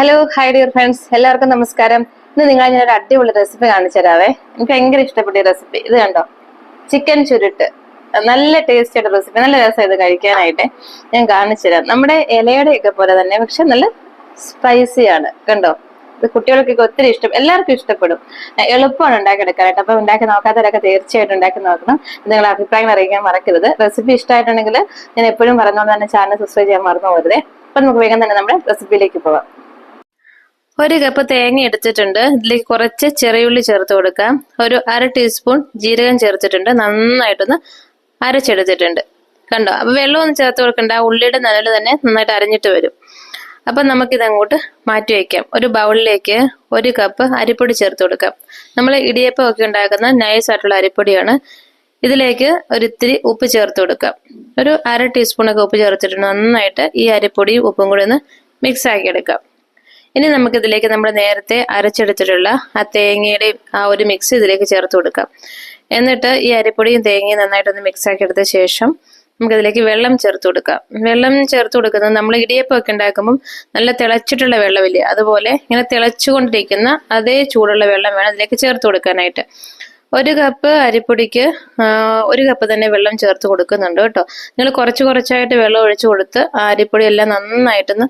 Hello hi dear friends എല്ലാവർക്കും നമസ്കാരം. ഇന്ന് നിങ്ങൾ ഞാൻ ഒരു അടിപൊളി റെസിപ്പി കാണിച്ചു തരാവേ. എനിക്ക് ഭയങ്കര ഇഷ്ടപ്പെട്ട റെസിപ്പി ഇത് കണ്ടോ? ചിക്കൻ ചുരുട്ട്. നല്ല ടേസ്റ്റ് ആയിട്ട് റെസിപ്പി നല്ല രസം ഇത് കഴിക്കാനായിട്ട് ഞാൻ കാണിച്ചു തരാം. നമ്മുടെ ഇലയുടെ ഒക്കെ പോലെ തന്നെ പക്ഷെ നല്ല സ്പൈസി ആണ്. കണ്ടോ? ഇത് കുട്ടികൾക്കൊക്കെ ഒത്തിരി ഇഷ്ടം. എല്ലാവർക്കും ഇഷ്ടപ്പെടും. എളുപ്പമാണ് ഉണ്ടാക്കിയെടുക്കാനായിട്ട്. അപ്പൊ ഉണ്ടാക്കി നോക്കാത്തവരൊക്കെ തീർച്ചയായിട്ടും ഉണ്ടാക്കി നോക്കണം. നിങ്ങളുടെ അഭിപ്രായങ്ങൾ അറിയിക്കാൻ മറക്കരുത്. റെസിപ്പി ഇഷ്ടമായിട്ടുണ്ടെങ്കിൽ ഞാൻ എപ്പോഴും പറയുന്നതുകൊണ്ട് തന്നെ ചാനൽ സബ്സ്ക്രൈബ് ചെയ്യാൻ മറന്നു പോകരുതേ അപ്പൊ നമുക്ക് വേഗം തന്നെ നമ്മുടെ റെസിപ്പിയിലേക്ക് പോവാം ഒരു കപ്പ് തേങ്ങ എടുത്തിട്ടുണ്ട്. ഇതിലേക്ക് കുറച്ച് ചെറിയുള്ളി ചേർത്ത് കൊടുക്കാം. ഒരു അര ടീസ്പൂൺ ജീരകം ചേർത്തിട്ടുണ്ട്. നന്നായിട്ടൊന്ന് അരച്ചെടുത്തിട്ടുണ്ട്. കണ്ടോ? അപ്പൊ വെള്ളമൊന്നും ചേർത്ത് കൊടുക്കണ്ട. ആ ഉള്ളിയുടെ നനൽ തന്നെ നന്നായിട്ട് അരഞ്ഞിട്ട് വരും. അപ്പൊ നമുക്കിത് അങ്ങോട്ട് മാറ്റി വയ്ക്കാം ഒരു ബൗളിലേക്ക് ഒരു കപ്പ് അരിപ്പൊടി ചേർത്ത് കൊടുക്കാം. നമ്മൾ ഇടിയപ്പം ഒക്കെ ഉണ്ടാക്കുന്ന നൈസ് ആയിട്ടുള്ള അരിപ്പൊടിയാണ്. ഇതിലേക്ക് ഒരിത്തിരി ഉപ്പ് ചേർത്ത് കൊടുക്കാം. ഒരു അര ടീസ്പൂണൊക്കെ ഉപ്പ് ചേർത്തിട്ടുണ്ട്. നന്നായിട്ട് ഈ അരിപ്പൊടിയും ഉപ്പും കൂടി ഒന്ന് മിക്സ് ആക്കി എടുക്കാം. ഇനി നമുക്ക് ഇതിലേക്ക് നമ്മൾ നേരത്തെ അരച്ചെടുത്തിട്ടുള്ള ആ തേങ്ങയുടെയും ആ ഒരു മിക്സ് ഇതിലേക്ക് ചേർത്ത് കൊടുക്കാം. എന്നിട്ട് ഈ അരിപ്പൊടിയും തേങ്ങയും നന്നായിട്ടൊന്ന് മിക്സ് ആക്കി എടുത്ത ശേഷം നമുക്കതിലേക്ക് വെള്ളം ചേർത്ത് കൊടുക്കാം. വെള്ളം ചേർത്ത് കൊടുക്കുന്നത് നമ്മൾ ഇടിയപ്പം ഒക്കെ ഉണ്ടാക്കുമ്പം നല്ല തിളച്ചിട്ടുള്ള വെള്ളമില്ലേ? അതുപോലെ ഇങ്ങനെ തിളച്ചുകൊണ്ടിരിക്കുന്ന അതേ ചൂടുള്ള വെള്ളം വേണം അതിലേക്ക് ചേർത്ത് കൊടുക്കാനായിട്ട്. ഒരു കപ്പ് അരിപ്പൊടിക്ക് ഒരു കപ്പ് തന്നെ വെള്ളം ചേർത്ത് കൊടുക്കുന്നുണ്ട് കേട്ടോ. നിങ്ങൾ കുറച്ച് കുറച്ചായിട്ട് വെള്ളം ഒഴിച്ചു കൊടുത്ത് ആ അരിപ്പൊടി എല്ലാം നന്നായിട്ടൊന്ന്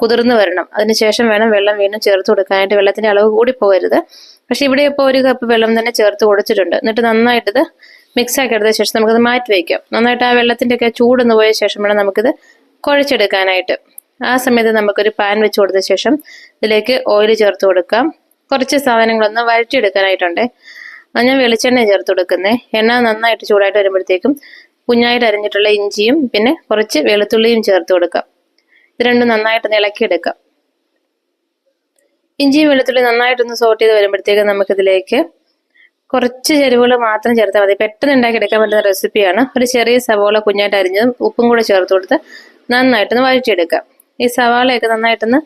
കുതിർന്ന് വരണം. അതിനുശേഷം വേണം വെള്ളം വീണ്ടും ചേർത്ത് കൊടുക്കാനായിട്ട് വെള്ളത്തിന്റെ അളവ് കൂടി പോകരുത്. പക്ഷെ ഇവിടെ ഇപ്പോൾ ഒരു കപ്പ് വെള്ളം തന്നെ ചേർത്ത് കൊടുത്തിട്ടുണ്ട്. എന്നിട്ട് നന്നായിട്ടത് മിക്സ് ആക്കി എടുത്ത ശേഷം നമുക്കത് മാറ്റി വയ്ക്കാം നന്നായിട്ട് ആ വെള്ളത്തിന്റെ ഒക്കെ ചൂടൊന്ന് പോയ ശേഷം വേണം നമുക്കിത് കുഴച്ചെടുക്കാനായിട്ട്. ആ സമയത്ത് നമുക്കൊരു പാൻ വെച്ച് കൊടുത്ത ശേഷം ഇതിലേക്ക് ഓയിൽ ചേർത്ത് കൊടുക്കാം. കുറച്ച് സാധനങ്ങളൊന്ന് വഴറ്റിയെടുക്കാനായിട്ടുണ്ട്. ഞാൻ വെളിച്ചെണ്ണ ചേർത്ത് കൊടുക്കുന്നത് എണ്ണ നന്നായിട്ട് ചൂടായിട്ട് വരുമ്പോഴത്തേക്കും കുഞ്ഞായിട്ട് അരിഞ്ഞിട്ടുള്ള ഇഞ്ചിയും പിന്നെ കുറച്ച് വെളുത്തുള്ളിയും ചേർത്ത് കൊടുക്കാം. ഇത് രണ്ടും നന്നായിട്ടൊന്ന് ഇളക്കിയെടുക്കാം ഇഞ്ചിയും വെളുത്തുള്ളി നന്നായിട്ടൊന്ന് സോട്ട് ചെയ്ത് വരുമ്പോഴത്തേക്കും നമുക്കിതിലേക്ക് കുറച്ച് ചെരുവുകൾ മാത്രം ചേർത്താൽ മതി. പെട്ടെന്ന് ഉണ്ടാക്കിയെടുക്കാൻ പറ്റുന്ന റെസിപ്പിയാണ് ഒരു ചെറിയ സവോള കുഞ്ഞായിട്ട് അരിഞ്ഞതും ഉപ്പും കൂടെ ചേർത്ത് കൊടുത്ത് നന്നായിട്ടൊന്ന് വഴറ്റിയെടുക്കാം. ഈ സവാളയൊക്കെ നന്നായിട്ടൊന്ന്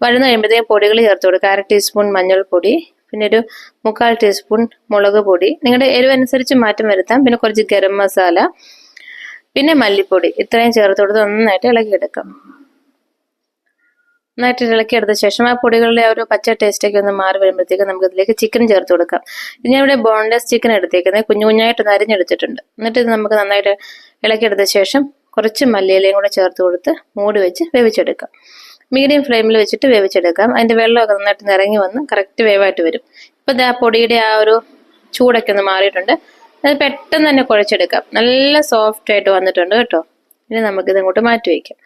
വഴന്ന് കഴിയുമ്പോഴത്തേക്കും പൊടികൾ ചേർത്ത് കൊടുക്കുക. അര ടീസ്പൂൺ മഞ്ഞൾപ്പൊടി പിന്നെ ഒരു മുക്കാൽ ടീസ്പൂൺ മുളക് പൊടി. നിങ്ങളുടെ എരിവനുസരിച്ച് മാറ്റം വരുത്താം. പിന്നെ കുറച്ച് ഗരം മസാല പിന്നെ മല്ലിപ്പൊടി. ഇത്രയും ചേർത്ത് കൊടുത്ത് നന്നായിട്ട് ഇളക്കിയെടുക്കാം. നന്നായിട്ട് ഇളക്കി എടുത്ത ശേഷം ആ പൊടികളുടെ ആ ഒരു പച്ച ടേസ്റ്റൊക്കെ ഒന്ന് മാറി വരുമ്പോഴത്തേക്ക് നമുക്ക് ഇതിലേക്ക് ചിക്കൻ ചേർത്ത് കൊടുക്കാം. ഇനി ഞാൻ ഇവിടെ ബോൺലെസ് ചിക്കൻ എടുത്തേക്കുന്നത്. കുഞ്ഞു കുഞ്ഞായിട്ട് അരിഞ്ഞെടുത്തിട്ടുണ്ട്. എന്നിട്ട് ഇത് നമുക്ക് നന്നായിട്ട് ഇളക്കിയെടുത്ത ശേഷം കുറച്ച് മല്ലിയിലയും കൂടെ ചേർത്ത് കൊടുത്ത് മൂടി വെച്ച് വേവിച്ചെടുക്കാം. മീഡിയം ഫ്ലെയിമിൽ വെച്ചിട്ട് വേവിച്ചെടുക്കാം. അതിന്റെ വെള്ളമൊക്കെ നന്നായിട്ട് നിറങ്ങി വന്ന് കറക്റ്റ് വേവായിട്ട് വരും. ഇപ്പം ആ പൊടിയുടെ ആ ഒരു ചൂടൊക്കെ ഒന്ന് മാറിയിട്ടുണ്ട്. അത് പെട്ടെന്ന് തന്നെ കുഴച്ചെടുക്കാം. നല്ല സോഫ്റ്റ് ആയിട്ട് വന്നിട്ടുണ്ട് കേട്ടോ. ഇനി നമുക്കിത് ഇങ്ങോട്ട് മാറ്റി വയ്ക്കാം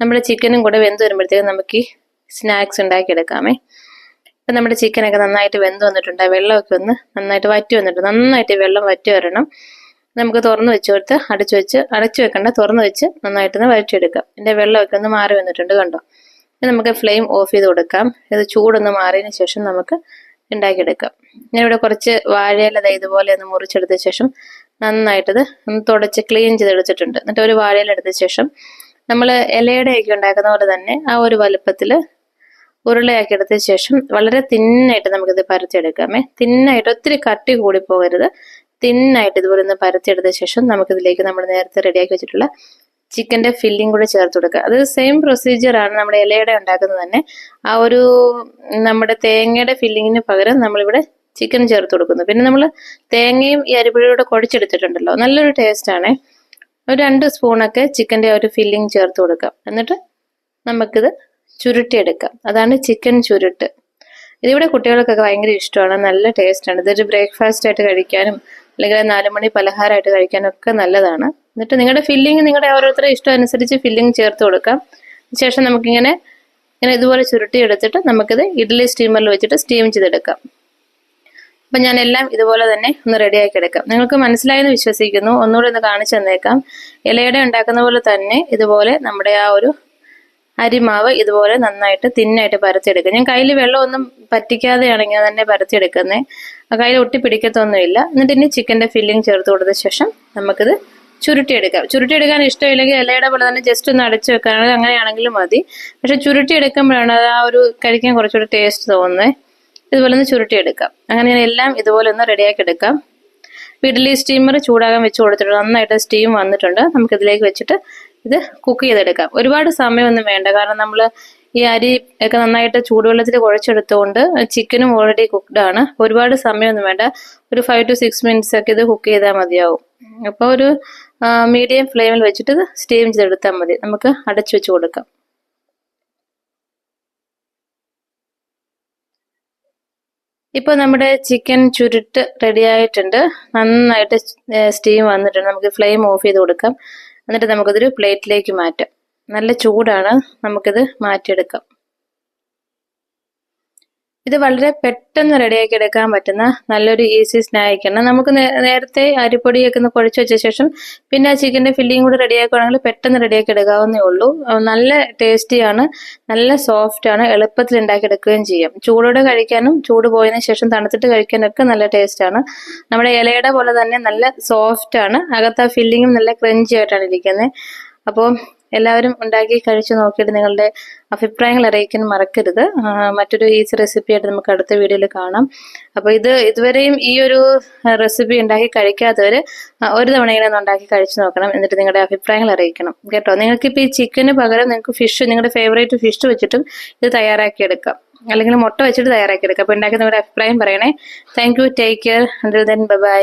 നമ്മുടെ ചിക്കനും കൂടെ വെന്ത് വരുമ്പോഴത്തേക്കും നമുക്ക് ഈ സ്നാക്സ് ഉണ്ടാക്കിയെടുക്കാമേ. ഇപ്പം നമ്മുടെ ചിക്കനൊക്കെ നന്നായിട്ട് വെന്ത് വന്നിട്ടുണ്ട്. വെള്ളമൊക്കെ ഒന്ന് നന്നായിട്ട് വറ്റി വന്നിട്ടുണ്ട്. നന്നായിട്ട് വെള്ളം വറ്റി വരണം. നമുക്ക് തുറന്ന് വെച്ച് കൊടുത്ത് അടച്ചു വെച്ച് അടച്ചു വെക്കണ്ട തുറന്ന് വെച്ച് നന്നായിട്ടൊന്ന് വരച്ചെടുക്കാം എന്റെ വെള്ളമൊക്കെ ഒന്ന് മാറി വന്നിട്ടുണ്ട് കണ്ടോ? ഇനി നമുക്ക് ഫ്ലെയിം ഓഫ് ചെയ്ത് കൊടുക്കാം. ഇത് ചൂടൊന്ന് മാറിയതിന് ശേഷം നമുക്ക് ഉണ്ടാക്കിയെടുക്കാം. ഞാനിവിടെ കുറച്ച് വാഴയില ഇതുപോലെ ഒന്ന് മുറിച്ചെടുത്ത ശേഷം നന്നായിട്ടത് ഒന്ന് തുടച്ച് ക്ലീൻ ചെയ്തെടുത്തിട്ടുണ്ട്. എന്നിട്ട് ഒരു വാഴയില എടുത്ത ശേഷം നമ്മൾ ഇലയുടെയൊക്കെ ഉണ്ടാക്കുന്ന പോലെ തന്നെ ആ ഒരു വലുപ്പത്തിൽ ഉരുളയാക്കി എടുത്ത ശേഷം വളരെ തിന്നായിട്ട് നമുക്കിത് പരത്തിയെടുക്കാമേ. തിന്നായിട്ട് ഒത്തിരി കട്ടി കൂടി പോകരുത് തിന്നായിട്ട് ഇതുപോലെ ഒന്ന് പരത്തിയെടുത്ത ശേഷം നമുക്കിതിലേക്ക് നമ്മൾ നേരത്തെ റെഡിയാക്കി വെച്ചിട്ടുള്ള ചിക്കന്റെ ഫില്ലിംഗ് കൂടെ ചേർത്ത് കൊടുക്കുക. അത് സെയിം പ്രൊസീജിയർ ആണ് നമ്മുടെ ഇലയുടെ ഉണ്ടാക്കുന്നത് തന്നെ. ആ ഒരു നമ്മുടെ തേങ്ങയുടെ ഫില്ലിങ്ങിന് പകരം നമ്മളിവിടെ ചിക്കൻ ചേർത്ത് കൊടുക്കുന്നു. പിന്നെ നമ്മൾ തേങ്ങയും ഈ അരിപ്പൊടിയോടെ കുഴച്ചെടുത്തിട്ടുണ്ടല്ലോ. നല്ലൊരു ടേസ്റ്റ് ആണേ. ഒരു രണ്ട് സ്പൂണൊക്കെ ചിക്കന്റെ ഒരു ഫില്ലിംഗ് ചേർത്ത് കൊടുക്കാം. എന്നിട്ട് നമുക്കിത് ചുരുട്ടിയെടുക്കാം. അതാണ് ചിക്കൻ ചുരുട്ട്. ഇതിവിടെ കുട്ടികൾക്കൊക്കെ ഭയങ്കര ഇഷ്ടമാണ്. നല്ല ടേസ്റ്റാണ് ഇതൊരു ബ്രേക്ക്ഫാസ്റ്റ് ആയിട്ട് കഴിക്കാനും അല്ലെങ്കിൽ നാല് മണി പലഹാരമായിട്ട് കഴിക്കാനും ഒക്കെ നല്ലതാണ്. എന്നിട്ട് നിങ്ങളുടെ ഫില്ലിംഗ് നിങ്ങളുടെ ഓരോരുത്തരുടെ ഇഷ്ടം അനുസരിച്ച് ഫില്ലിംഗ് ചേർത്ത് കൊടുക്കാം. ശേഷം നമുക്കിങ്ങനെ ഇങ്ങനെ ഇതുപോലെ ചുരുട്ടി എടുത്തിട്ട് നമുക്കിത് ഇഡ്ഡലി സ്റ്റീമറിൽ വെച്ചിട്ട് സ്റ്റീം ചെയ്തെടുക്കാം. അപ്പം ഞാൻ എല്ലാം ഇതുപോലെ തന്നെ ഒന്ന് റെഡിയാക്കി എടുക്കാം നിങ്ങൾക്ക് മനസ്സിലായെന്ന് വിശ്വസിക്കുന്നു. ഒന്നുകൂടി ഒന്ന് കാണിച്ചു തന്നേക്കാം. ഇലയുടെ ഉണ്ടാക്കുന്ന പോലെ തന്നെ ഇതുപോലെ നമ്മുടെ ആ ഒരു അരിമാവ് ഇതുപോലെ നന്നായിട്ട് തിന്നായിട്ട് പരത്തിയെടുക്കുക. ഞാൻ കയ്യിൽ വെള്ളമൊന്നും പറ്റിക്കാതെയാണ് ഇങ്ങനെ തന്നെ പരത്തിയെടുക്കുന്നത് ആ കയ്യിൽ ഒട്ടി പിടിക്കത്തൊന്നുമില്ല. എന്നിട്ട് ഇനി ചിക്കന്റെ ഫില്ലിംഗ് ചേർത്ത് കൊടുത്ത ശേഷം നമുക്കിത് ചുരുട്ടിയെടുക്കാം. ചുരുട്ടിയെടുക്കാൻ ഇഷ്ടമില്ലെങ്കിൽ ഇലയുടെ പോലെ തന്നെ ജസ്റ്റ് ഒന്ന് അടച്ചു വെക്കാനാണെങ്കിൽ അങ്ങനെയാണെങ്കിലും മതി. പക്ഷെ ചുരുട്ടിയെടുക്കുമ്പോഴാണ് അത് ആ ഒരു കഴിക്കാൻ കുറച്ചുകൂടി ടേസ്റ്റ് തോന്നുന്നത് ഇതുപോലെ ഒന്ന് ചുരുട്ടിയെടുക്കാം. അങ്ങനെ എല്ലാം ഇതുപോലെ ഒന്ന് റെഡിയാക്കി എടുക്കാം ഇഡ്ഡലി സ്റ്റീമർ ചൂടാകാൻ വെച്ച് കൊടുത്തിട്ടുണ്ട്. നന്നായിട്ട് സ്റ്റീം വന്നിട്ടുണ്ട്. നമുക്ക് ഇതിലേക്ക് വെച്ചിട്ട് ഇത് കുക്ക് ചെയ്തെടുക്കാം. ഒരുപാട് സമയമൊന്നും വേണ്ട. കാരണം നമ്മൾ ഈ അരി ഒക്കെ നന്നായിട്ട് ചൂടുവെള്ളത്തിൽ കുഴച്ചെടുത്തുകൊണ്ട് ചിക്കനും ഓൾറെഡി കുക്ക്ഡ് ആണ്. ഒരുപാട് സമയമൊന്നും വേണ്ട. ഒരു ഫൈവ് ടു സിക്സ് മിനിറ്റ്സ് ഒക്കെ ഇത് കുക്ക് ചെയ്താൽ മതിയാവും. അപ്പോൾ ഒരു മീഡിയം ഫ്ലെയിമിൽ വെച്ചിട്ട് സ്റ്റീം ചെയ്തെടുത്താൽ മതി. നമുക്ക് അടച്ചു വെച്ച് കൊടുക്കാം. ഇപ്പോൾ നമ്മുടെ ചിക്കൻ ചുരുട്ട് റെഡി ആയിട്ടുണ്ട്. നന്നായിട്ട് സ്റ്റീം വന്നിട്ടുണ്ട്. നമുക്ക് ഫ്ലെയിം ഓഫ് ചെയ്ത് കൊടുക്കാം. എന്നിട്ട് നമുക്കിതൊരു പ്ലേറ്റിലേക്ക് മാറ്റാം. നല്ല ചൂടാണ്. നമുക്കിത് മാറ്റിയെടുക്കാം. ഇത് വളരെ പെട്ടെന്ന് റെഡിയാക്കി എടുക്കാൻ പറ്റുന്ന നല്ലൊരു ഈസി സ്നാക്കാണ് നമുക്ക് നേരത്തെ അരിപ്പൊടിയൊക്കെ ഒന്ന് കുഴച്ച് വെച്ച ശേഷം പിന്നെ ആ ചിക്കന്റെ ഫില്ലിങ് കൂടി റെഡിയാക്കുകയാണെങ്കിൽ പെട്ടെന്ന് റെഡിയാക്കി എടുക്കാവുന്നേ ഉള്ളൂ. നല്ല ടേസ്റ്റിയാണ് നല്ല സോഫ്റ്റ് ആണ് എളുപ്പത്തിൽ ഉണ്ടാക്കിയെടുക്കുകയും ചെയ്യാം. ചൂടോടെ കഴിക്കാനും ചൂട് പോയതിന് ശേഷം തണുത്തിട്ട് കഴിക്കാനൊക്കെ നല്ല ടേസ്റ്റാണ് നമ്മുടെ ഇലയുടെ പോലെ തന്നെ നല്ല സോഫ്റ്റ് ആണ്. അകത്ത് ആ ഫില്ലിങ്ങും നല്ല ക്രഞ്ചി ആയിട്ടാണ് ഇരിക്കുന്നത് അപ്പോൾ എല്ലാവരും ഉണ്ടാക്കി കഴിച്ചു നോക്കിയിട്ട് നിങ്ങളുടെ അഭിപ്രായങ്ങൾ അറിയിക്കാൻ മറക്കരുത്. മറ്റൊരു ഈസി റെസിപ്പി ആയിട്ട് നമുക്ക് അടുത്ത വീഡിയോയിൽ കാണാം. അപ്പോൾ ഇത് ഇതുവരെയും ഈ ഒരു റെസിപ്പി ഉണ്ടാക്കി കഴിക്കാത്തവർ ഒരു തവണ ഇങ്ങനെ ഉണ്ടാക്കി കഴിച്ചു നോക്കണം. എന്നിട്ട് നിങ്ങളുടെ അഭിപ്രായങ്ങൾ അറിയിക്കണം. കേട്ടോ? നിങ്ങൾക്ക് ഇപ്പോൾ ഈ ചിക്കന് പകരം നിങ്ങൾക്ക് ഫിഷ് നിങ്ങളുടെ ഫേവറേറ്റ് ഫിഷ് വെച്ചിട്ടും ഇത് തയ്യാറാക്കി എടുക്കാം അല്ലെങ്കിൽ മുട്ട വെച്ചിട്ട് തയ്യാറാക്കി എടുക്കാം അപ്പോൾ ഉണ്ടാക്കി നിങ്ങളുടെ അഭിപ്രായം പറയണേ. Thank you take care until then bye